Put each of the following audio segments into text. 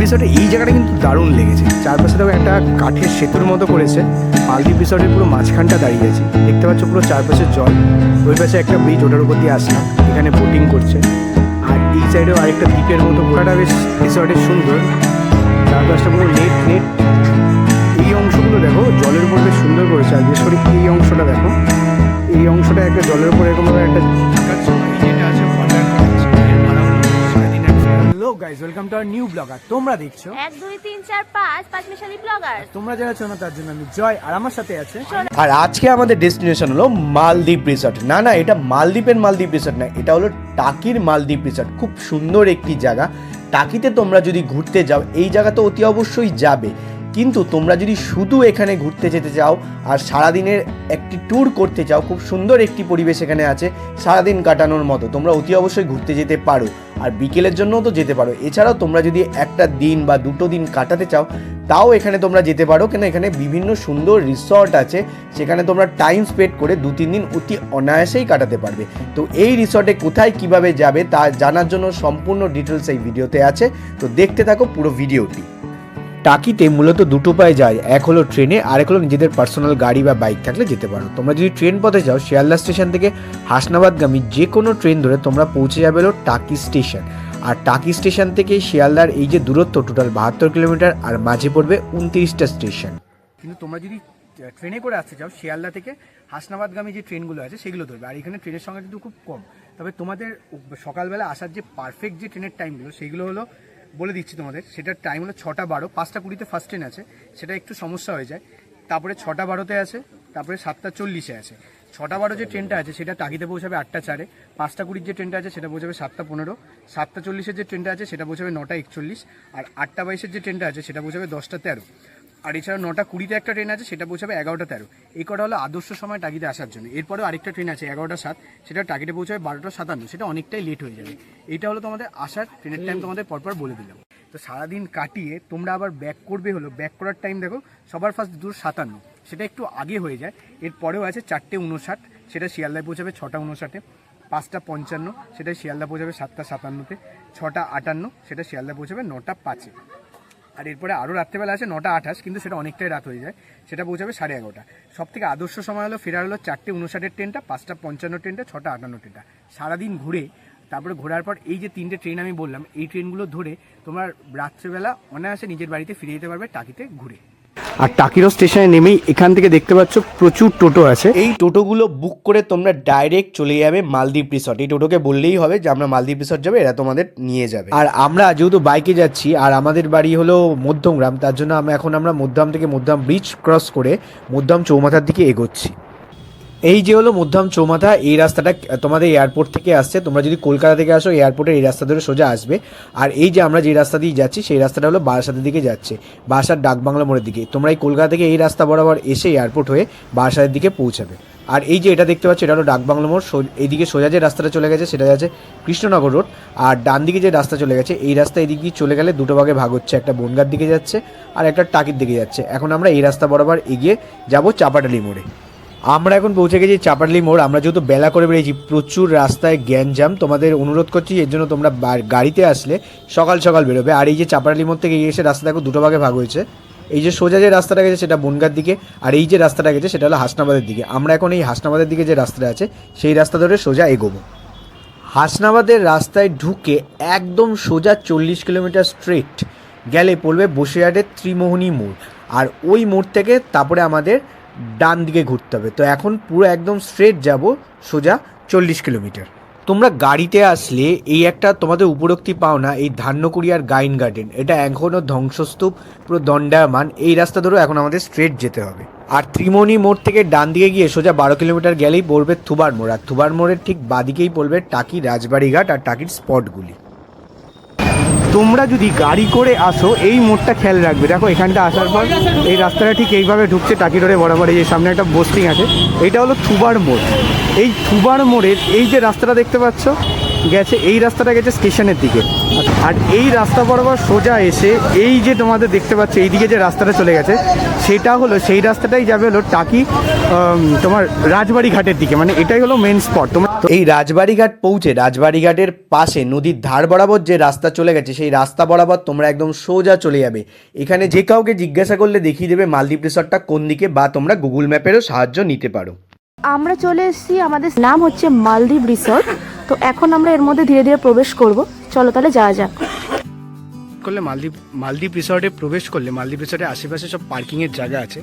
রিসর্টে এই জায়গাটা কিন্তু দারুণ লেগেছে। চারপাশে দেখো একটা কাঠের সেতুর মতো করেছে। মালদ্বীপ রিসর্টের পুরো মাঝখানটা দাঁড়িয়ে আছে। দেখতে পাচ্ছ পুরো চারপাশে জল। ওই পাশে একটা ব্রিজ ওটার উপর দিয়ে আসলাম। এখানে বোটিং করছে। আর এই সাইডেও আরেকটা দ্বীপের মতো ঘোরাটা বেশ রিসর্টের সুন্দর। চারপাশটা পুরো নেট নেট এই অংশগুলো দেখো, জলের উপর বেশ সুন্দর করেছে। আর বিশেষ করে এই অংশটা দেখো। এই অংশটা একটা জলের উপর টু আর নিউ ব্লগার তোমরা দেখছ? এক দুই তিন চার পাঁচ পাঁচ মিশালি ব্লগার তোমরা যারা চেনো তার জন্য আমি জয় আর আমার সাথে আছে আর আজকে আমাদের ডেস্টিনেশন হলো মালদ্বীপ রিসর্ট না না এটা মালদ্বীপের মালদ্বীপ রিসর্ট না এটা হলো টাকির মালদ্বীপ রিসর্ট খুব সুন্দর একটি জায়গা। টাকিতে তোমরা যদি ঘুরতে যাও এই জায়গা তো অতি অবশ্যই যাবে। কিন্তু তোমরা যদি শুধু এখানে ঘুরতে যেতে চাও আর সারাদিনের একটি ট্যুর করতে চাও, খুব সুন্দর একটি পরিবেশ এখানে আছে, সারাদিন কাটানোর মতো, তোমরা অতি অবশ্যই ঘুরতে যেতে পারো। আর বিকেলের জন্যও তো যেতে পারো। এছাড়াও তোমরা যদি একটা দিন বা দুটো দিন কাটাতে চাও, তাও এখানে তোমরা যেতে পারো। কেন এখানে বিভিন্ন সুন্দর রিসর্ট আছে, সেখানে তোমরা টাইম স্পেন্ড করে দু তিন দিন অতি অনায়াসেই কাটাতে পারবে। তো এই রিসর্টে কোথায় কীভাবে যাবে তা জানার জন্য সম্পূর্ণ ডিটেলস এই ভিডিওতে আছে। তো দেখতে থাকো পুরো ভিডিওটি টাকিতে মূলত দুটো পায়ে যায়। এক হলো ট্রেনে আর এক হলো নিজেদের পার্সোনাল গাড়ি বা বাইক থাকলে যেতে পারো। তোমরা যদি ট্রেন পথে যাও, শিয়ালদা স্টেশন থেকে হাসনাবাদগামী যে কোনো ট্রেন ধরে তোমরা পৌঁছে যাবে হলো টাকি স্টেশন। আর টাকি স্টেশন থেকে শিয়ালদার এই যে দূরত্ব টোটাল বাহাত্তর কিলোমিটার, আর মাঝে পড়বে উনত্রিশটা স্টেশন। কিন্তু তোমরা যদি ট্রেনে করে আসতে চাও, শিয়ালদা থেকে হাসনাবাদগামী যে ট্রেনগুলো আছে, সেগুলো ধরবে। আর এখানে ট্রেনের সংখ্যা কিন্তু খুব কম। তবে তোমাদের সকালবেলা আসার যে পারফেক্ট যে ট্রেনের টাইমগুলো সেইগুলো হলো বলে দিচ্ছি তোমাদের, সেটার টাইম হলো ছটা বারো, পাঁচটা কুড়িতে ফার্স্ট ট্রেন আছে, সেটা একটু সমস্যা হয়ে যায়। তারপরে ছটা বারোতে আছে, তারপরে সাতটা চল্লিশে আছে। ছটা বারো যে ট্রেনটা আছে, সেটা টাকিতে পৌঁছাবে আটটা চারে। পাঁচটা কুড়ির যে ট্রেনটা আছে, সেটা পৌঁছাবে সাতটা পনেরো। সাতটা চল্লিশের যে ট্রেনটা আছে, সেটা পৌঁছাবে নটা একচল্লিশ। আর আটটা বাইশের যে ট্রেনটা আছে, সেটা পৌঁছাবে দশটা তেরো। আর এছাড়া নটা কুড়িতে একটা ট্রেন আছে সেটা পৌঁছাবে এগারোটা তেরো। এই কটা হলো আদর্শ সময় টাকিতে আসার জন্য। এরপরেও আরেকটা ট্রেন আছে এগারোটা সাত। সেটা টাকিতে পৌঁছাবে বারোটা সাতান্ন। সেটা অনেকটাই লেট হয়ে যাবে। এটা হলো তোমাদের আসার ট্রেনের টাইম তোমাদের পরপর বলে দিলাম। তো সারাদিন কাটিয়ে তোমরা আবার ব্যাক করবে হলো ব্যাক করার টাইম দেখো সবার ফার্স্ট দুটো সাতান্ন। সেটা একটু আগে হয়ে যায়। এরপরেও আছে চারটে উনষাট। সেটা শিয়ালদায় পৌঁছাবে ছটা উনষাটে। পাঁচটা পঞ্চান্ন। সেটা শিয়ালদা পৌঁছাবে সাতটা সাতান্নতে। ছটা আটান্ন। সেটা শিয়ালদা পৌঁছাবে নটা পাঁচে। আর এরপরে আরও রাত্রেবেলা আছে নটা আঠাশ, কিন্তু সেটা অনেকটাই রাত হয়ে যায়। সেটা পৌঁছাবে সাড়ে এগারোটা। সব থেকে আদর্শ সময় হলো, ফেরার হলো চারটে উনষাটের ট্রেনটা, পাঁচটা পঞ্চান্ন ট্রেনটা, ছটা আটান্ন ট্রেনটা। সারাদিন ঘুরে, তারপরে ঘোরার পর এই যে তিনটে ট্রেন আমি বললাম, এই ট্রেনগুলো ধরে তোমার রাত্রেবেলা অনায়াসে নিজের বাড়িতে ফিরে যেতে পারবে টাকিতে ঘুরে। আর টাকিরো স্টেশনে নেমেই এখান থেকে দেখতে পাচ্ছ প্রচুর টোটো আছে। এই টোটোগুলো বুক করে তোমরা ডাইরেক্ট চলে যাবে মালদ্বীপ রিসর্ট এই টোটোকে বললেই হবে যে আমরা মালদ্বীপ রিসর্ট যাবে এরা তোমাদের নিয়ে যাবে। আর আমরা যেহেতু বাইকে যাচ্ছি আর আমাদের বাড়ি হলো মধ্যমগ্রাম তার জন্য আমরা এখন আমরা মধ্যম থেকে মধ্যম ব্রিজ ক্রস করে মধ্যম চৌমাথার দিকে এগোচ্ছি। এই যে হলো মধ্যম চৌমাথা, এই রাস্তাটা তোমাদের এয়ারপোর্ট থেকে আসছে। তোমরা যদি কলকাতা থেকে আসো এয়ারপোর্টের এই রাস্তা ধরে সোজা আসবে। আর এই যে আমরা যে রাস্তা দিয়ে যাচ্ছি, সেই রাস্তাটা হলো বারাসাতের দিকে যাচ্ছে, বারাসাত ডাকবাংলা মোড়ের দিকে। তোমরা এই কলকাতা থেকে এই রাস্তা বরাবর এসে এয়ারপোর্ট হয়ে বারাসাতের দিকে পৌঁছাবে। আর এই যে এটা দেখতে পাচ্ছ, এটা হলো ডাকবাংলা মোড় এইদিকে সোজা যে রাস্তাটা চলে গেছে, সেটা যাচ্ছে কৃষ্ণনগর রোড আর ডান দিকে যে রাস্তা চলে গেছে, এই রাস্তা এদিক দিয়ে চলে গেলে দুটো ভাগে ভাগ হচ্ছে। একটা বনগার দিকে যাচ্ছে, আর একটা টাকির দিকে যাচ্ছে। এখন আমরা এই রাস্তা বরাবর এগিয়ে যাব চাপাটালি মোড়ে। আমরা এখন পৌঁছে গেছি চাপাটলি মোড়। আমরা যেহেতু বেলা করে বেরিয়েছি, প্রচুর রাস্তায় গ্যাঞ্জাম। তোমাদের অনুরোধ করছি, এর জন্য তোমরা গাড়িতে আসলে সকাল সকাল বেরোবে। আর এই যে চাপাটলি মোড় থেকে এসে রাস্তা দেখো, দুটো ভাগে ভাগ হয়েছে। এই যে সোজা যে রাস্তাটা গেছে, সেটা বনগার দিকে। আর এই যে রাস্তাটা গেছে, সেটা হলো হাসনাবাদের দিকে। আমরা এখন এই হাসনাবাদের দিকে যে রাস্তাটা আছে, সেই রাস্তা ধরে সোজা এগোবো। হাসনাবাদের রাস্তায় ঢুকে একদম সোজা চল্লিশ কিলোমিটার স্ট্রেট গেলে পড়বে বসিরহাটের ত্রিমোহনী মোড়। আর ওই মোড় থেকে তারপরে আমাদের ডান দিকে ঘুরতে হবে। তো এখন পুরো একদম স্ট্রেট যাব সোজা চল্লিশ কিলোমিটার। তোমরা গাড়িতে আসলে এই একটা তোমাদের উপরোক্তি পাও না এই ধান্যকুড়িয়ার গাইন গার্ডেন। এটা এখনও ধ্বংসস্তূপ, পুরো দণ্ডায়মান। এই রাস্তা ধরেও এখন আমাদের স্ট্রেট যেতে হবে। আর ত্রিমণি মোড় থেকে ডান দিকে গিয়ে সোজা বারো কিলোমিটার গেলেই পড়বে থুবার মোড় আর থুবার মোড়ের ঠিক বাদিকেই পড়বে টাকি রাজবাড়িঘাট আর টাকির স্পটগুলি তোমরা যদি গাড়ি করে আসো, এই মোড়টা খেয়াল রাখবে। দেখো, এখানটা আসার পর এই রাস্তাটা ঠিক এইভাবে ঢুকছে, টাকি রোডে বরাবর এই সামনে একটা বোস্টিং আছে। এটা হলো থুবার মোড়। এই থুবার মোড়ের এই যে রাস্তাটা দেখতে পাচ্ছ গেছে এই রাস্তাটা গেছে স্টেশনের দিকে। আর এই রাস্তা বরাবর সোজা এসে এই যে তোমাদের দেখতে পাচ্ছ এইদিকে যে রাস্তাটা চলে গেছে সেটা হলো সেই রাস্তাটাই যাবে হলো টাকি তোমার রাজবাড়ি ঘাটের দিকে মানে এটাই হলো মেন স্পট তোমার এই রাজবাড়িঘাট পৌঁছে রাজবাড়িঘাটের পাশে নদীর ধার বরাবর যে রাস্তা চলে গেছে সেই রাস্তা বরাবর তোমরা একদম সোজা চলে যাবে। এখানে যে কাউকে জিজ্ঞাসা করলে দেখিয়ে দেবে মালদ্বীপ রিসর্টটা কোন দিকে বা তোমরা গুগল ম্যাপেরও সাহায্য নিতে পারো। আমরা চলে এসেছি আমাদের নাম হচ্ছে মালদ্বীপ রিসর্ট। তো এখন আমরা এর মধ্যে ধীরে ধীরে প্রবেশ করব। চলো তাহলে যাওয়া যাক। করলে মালদ্বীপ মালদ্বীপ রিসর্টে প্রবেশ করলে মালদ্বীপ রিসর্টের আশেপাশে সব পার্কিংয়ের জায়গা আছে।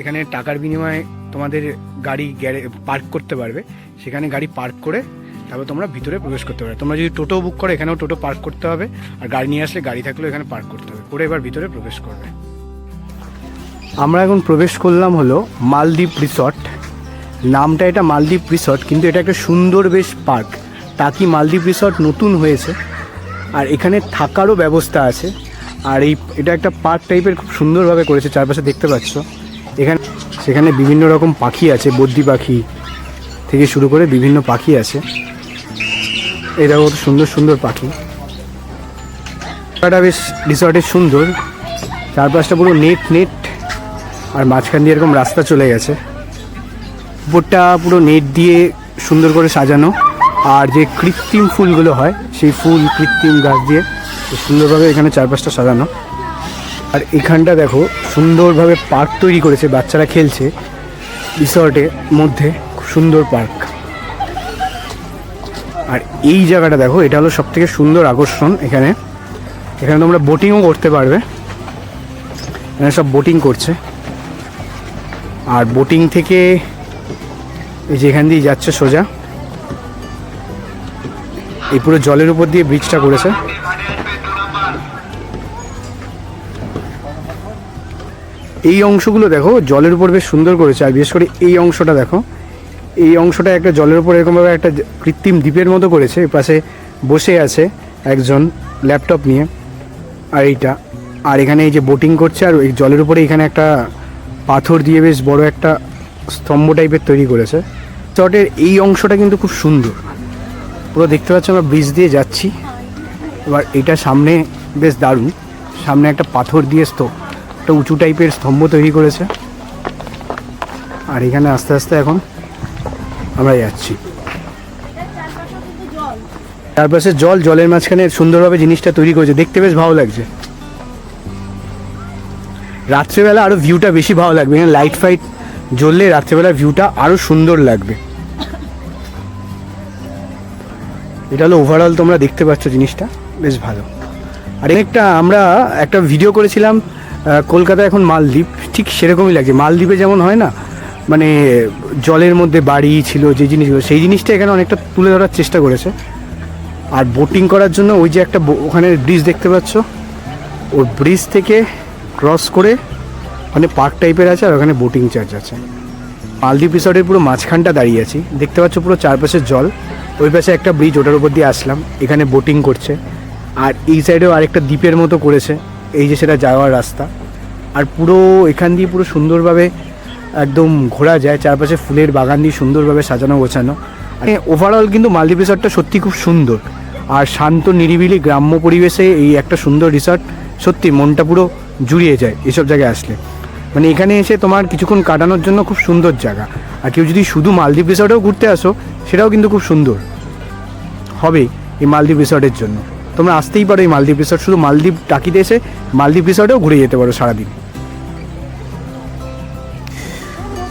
এখানে টাকার বিনিময়ে তোমাদের গাড়ি গ্যারে পার্ক করতে পারবে। সেখানে গাড়ি পার্ক করে তারপর তোমরা ভিতরে প্রবেশ করতে পারবে। তোমরা যদি টোটো বুক করো, এখানেও টোটো পার্ক করতে হবে। আর গাড়ি নিয়ে আসলে গাড়ি থাকলেও এখানে পার্ক করতে হবে। করে এবার ভিতরে প্রবেশ করবে। আমরা এখন প্রবেশ করলাম হলো মালদ্বীপ রিসর্ট নামটা এটা মালদ্বীপ রিসর্ট কিন্তু এটা একটা সুন্দর বেশ পার্ক টাকি মালদ্বীপ রিসর্ট নতুন হয়েছে। আর এখানে থাকারও ব্যবস্থা আছে। আর এই, এটা একটা পার্ক টাইপের খুব সুন্দরভাবে করেছে, চারপাশে দেখতে পাচ্ছ। এখানে, সেখানে বিভিন্ন রকম পাখি আছে বদ্যি পাখি থেকে শুরু করে বিভিন্ন পাখি আছে। এটা কত সুন্দর সুন্দর পাখি। জায়গাটা বেশ রিসর্টের সুন্দর। চারপাশটা পুরো নেট নেট। আর মাঝখান দিয়ে এরকম রাস্তা চলে গেছে। উপরটা পুরো নেট দিয়ে সুন্দর করে সাজানো। আর যে কৃত্রিম ফুলগুলো হয়, সেই ফুল কৃত্রিম গাছ দিয়ে সুন্দরভাবে এখানে চারপাশটা সাজানো। আর এখানটা দেখো, সুন্দরভাবে পার্ক তৈরি করেছে, বাচ্চারা খেলছে রিসর্টের মধ্যে, খুব সুন্দর পার্ক। আর এই জায়গাটা দেখো, এটা হলো সব থেকে সুন্দর আকর্ষণ এখানে। এখানে তোমরা বোটিংও করতে পারবে। এখানে সব বোটিং করছে। আর বোটিং থেকে এই যে এখান দিয়ে যাচ্ছে সোজা এই পুরো জলের উপর দিয়ে ব্রিজটা করেছে। এই অংশগুলো দেখো, জলের উপর বেশ সুন্দর করেছে, আর বিশেষ করে এই অংশটা দেখো। এই অংশটা একটা জলের উপর এরকমভাবে একটা কৃত্রিম দ্বীপের মতো করেছে পাশে বসে আছে একজন ল্যাপটপ নিয়ে, আর এইটা। আর এখানে এই যে বোটিং করছে, আর ওই জলের উপরে এখানে একটা পাথর দিয়ে বেশ বড় একটা স্তম্ভ টাইপের তৈরি করেছে। চটের এই অংশটা কিন্তু খুব সুন্দর। পুরো দেখতে পাচ্ছ আমরা ব্রিজ দিয়ে যাচ্ছি। এবার এটা সামনে বেশ দারুণ। সামনে একটা পাথর দিয়ে স্তূপ, একটা উঁচু টাইপের স্তম্ভ তৈরি করেছে। আর এখানে আস্তে আস্তে এখন আমরা যাচ্ছি। চারপাশে জল, জলের মাঝখানে সুন্দরভাবে জিনিসটা তৈরি করেছে। দেখতে বেশ ভালো লাগছে। রাত্রেবেলা আরও ভিউটা বেশি ভালো লাগবে। এখানে লাইট ফাইট জ্বললে রাত্রেবেলা ভিউটা আরও সুন্দর লাগবে। এটা হলো ওভারঅল তোমরা দেখতে পাচ্ছ জিনিসটা, বেশ ভালো। আর একটা আমরা একটা ভিডিও করেছিলাম কলকাতা এখন মালদ্বীপ, ঠিক সেরকমই লাগছে। মালদ্বীপে যেমন হয় না মানে জলের মধ্যে বাড়ি ছিল, যে জিনিসগুলো, সেই জিনিসটা এখানে অনেকটা তুলে ধরার চেষ্টা করেছে। আর বোটিং করার জন্য ওই যে একটা ওখানে ব্রিজ দেখতে পাচ্ছ, ওই ব্রিজ থেকে ক্রস করে মানে পার্ক টাইপের আছে আর ওখানে বোটিং চার্জ আছে। মালদ্বীপ রিসর্টের পুরো মাঝখানটা দাঁড়িয়ে আছি। দেখতে পাচ্ছ পুরো চারপাশের জল। ওই পাশে একটা ব্রিজ ওটার উপর দিয়ে আসলাম, এখানে বোটিং করছে। আর এই সাইডেও আরেকটা দ্বীপের মতো করেছে, এই যে সেটা যাওয়ার রাস্তা। আর পুরো এখান দিয়ে পুরো সুন্দরভাবে একদম ঘোরা যায়, চারপাশে ফুলের বাগান দিয়ে সুন্দরভাবে সাজানো গোছানো। ওভারঅল কিন্তু মালদ্বীপ রিসর্টটা সত্যি খুব সুন্দর। আর শান্ত, নিরিবিলি গ্রাম্য পরিবেশে এই একটা সুন্দর রিসর্ট সত্যি মনটা পুরো জুড়িয়ে যায় এসব জায়গায় আসলে। মানে এখানে এসে তোমার কিছুক্ষণ কাটানোর জন্য খুব সুন্দর জায়গা। আর কেউ যদি শুধু মালদ্বীপ রিসর্টেও ঘুরতে আসো, সেটাও কিন্তু খুব সুন্দর। হবে এই মালদ্বীপ রিসর্টের জন্য। তোমরা আসতেই পারো এই মালদ্বীপ রিসর্ট। শুধু মালদ্বীপ টাকিতে এসে মালদ্বীপ রিসর্টেও ঘুরে যেতে পারো সারাদিন।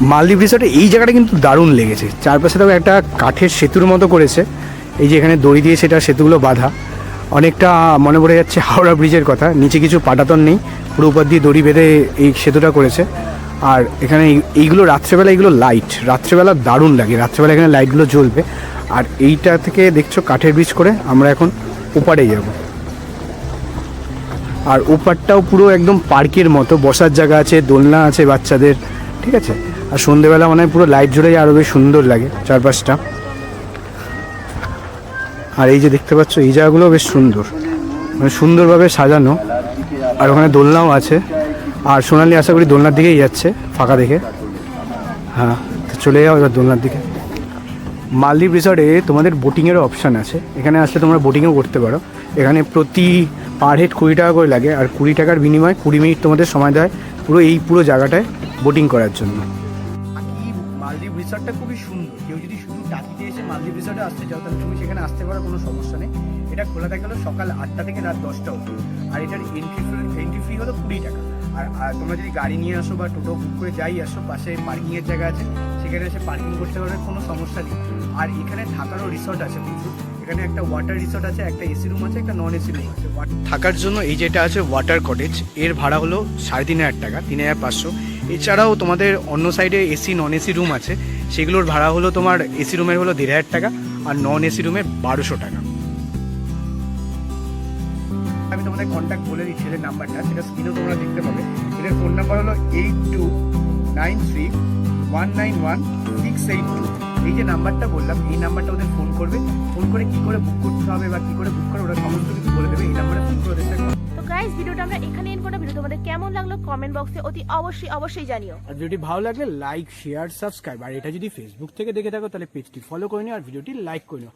মালদ্বীপ রিসর্টে এই জায়গাটা কিন্তু দারুণ লেগেছে। চারপাশে তো একটা কাঠের সেতুর মতো করেছে। এই যে এখানে দড়ি দিয়ে সেটা সেতুগুলো বাঁধা। অনেকটা মনে পড়ে যাচ্ছে হাওড়া ব্রিজের কথা। নিচে কিছু পাটাতন নেই। পুরো উপর দিয়ে দড়ি বেঁধে এই সেতুটা করেছে। আর এখানে এই- এইগুলো রাত্রেবেলা, এইগুলো লাইট রাত্রেবেলা দারুণ লাগে। রাত্রেবেলা এখানে লাইটগুলো জ্বলবে। আর এইটা থেকে দেখছ কাঠের ব্রিজ করে আমরা এখন ওপারে যাব। আর ওপারটাও পুরো একদম পার্কের মতো। বসার জায়গা আছে, দোলনা আছে বাচ্চাদের, ঠিক আছে? আর সন্ধেবেলা মনে পুরো লাইট জ্বলে আরও বেশ সুন্দর লাগে চারপাশটা। আর এই যে দেখতে পাচ্ছ, এই জায়গাগুলো বেশ সুন্দর। মানে সুন্দরভাবে সাজানো। আর ওখানে দোলনাও আছে। আর সোনালি আশা করি দোলনার দিকেই যাচ্ছে, ফাঁকা দেখে। হ্যাঁ তো চলে যাও এবার দোলনার দিকে। মালদ্বীপ রিসর্টে তোমাদের বোটিংয়েরও অপশান আছে। এখানে আসলে তোমরা বোটিংও করতে পারো। এখানে প্রতি পার হেড কুড়ি টাকা করে লাগে। আর কুড়ি টাকার বিনিময়ে কুড়ি মিনিট তোমাদের সময় দেয় পুরো এই পুরো জায়গাটায় বোটিং করার জন্য। মালদ্বীপ রিসর্টটা খুবই শুধু এসে মালদ্বীপ রিসর্টে আসতে চাও তাহলে তুমি সেখানে আসতে পারো, কোনো সমস্যা নেই। এটা খোলা থাকে সকাল আটটা থেকে রাত দশটা অবধি। আর এটার এন্ট্রি ফি এন্ট্রি ফি হলো কুড়ি টাকা। আর তোমরা যদি গাড়ি নিয়ে আসো বা টোটো বুক করে যাই, আসো, পাশে পার্কিংয়ের জায়গা আছে, সেখানে এসে পার্কিং করতে পারবে, কোনো সমস্যা নেই। আর এখানে থাকারও রিসর্ট আছে প্রচুর। এখানে একটা ওয়াটার রিসর্ট আছে, একটা এসি রুম আছে, একটা নন এসি রুম আছে। থাকার জন্য এই যেটা আছে ওয়াটার কটেজ এর ভাড়া হলো সাড়ে তিন হাজার টাকা, তিন হাজার পাঁচশো। এছাড়াও তোমাদের অন্য সাইডে এসি নন এসি রুম আছে। সেগুলোর ভাড়া হলো তোমার এসি রুমের হলো দেড় হাজার টাকা আর নন এসি রুমের বারোশো টাকা। আমি তোমাদের কন্ট্যাক্ট বলে দিচ্ছি, এদের নাম্বারটা সেটা স্ক্রিনেও তোমরা দেখতে পাবে। এদের ফোন নাম্বার হলো eight two nine three one nine one six eight two এই যে নাম্বারটা বললাম, এই নাম্বারটা ওদের ফোন করবে। ফোন করে কি করে বুক করতে হবে বা কি করে বুক করে, ওরা সমস্ত কিছু বলে দেবে। এই নাম্বারে ফোন করে ওদের গাইস ভিডিওটা আমরা এখানে এন্ড করলাম। ভিডিও তোমাদের কেমন লাগল কমেন্ট বক্সে অতি অবশ্যই অবশ্যই জানিও। আর ভিডিওটি ভালো লাগলে লাইক শেয়ার সাবস্ক্রাইব আর এটা যদি ফেসবুক থেকে দেখে থাকো, তাহলে পেজটি ফলো করে নিও আর ভিডিওটি লাইক করে নিও।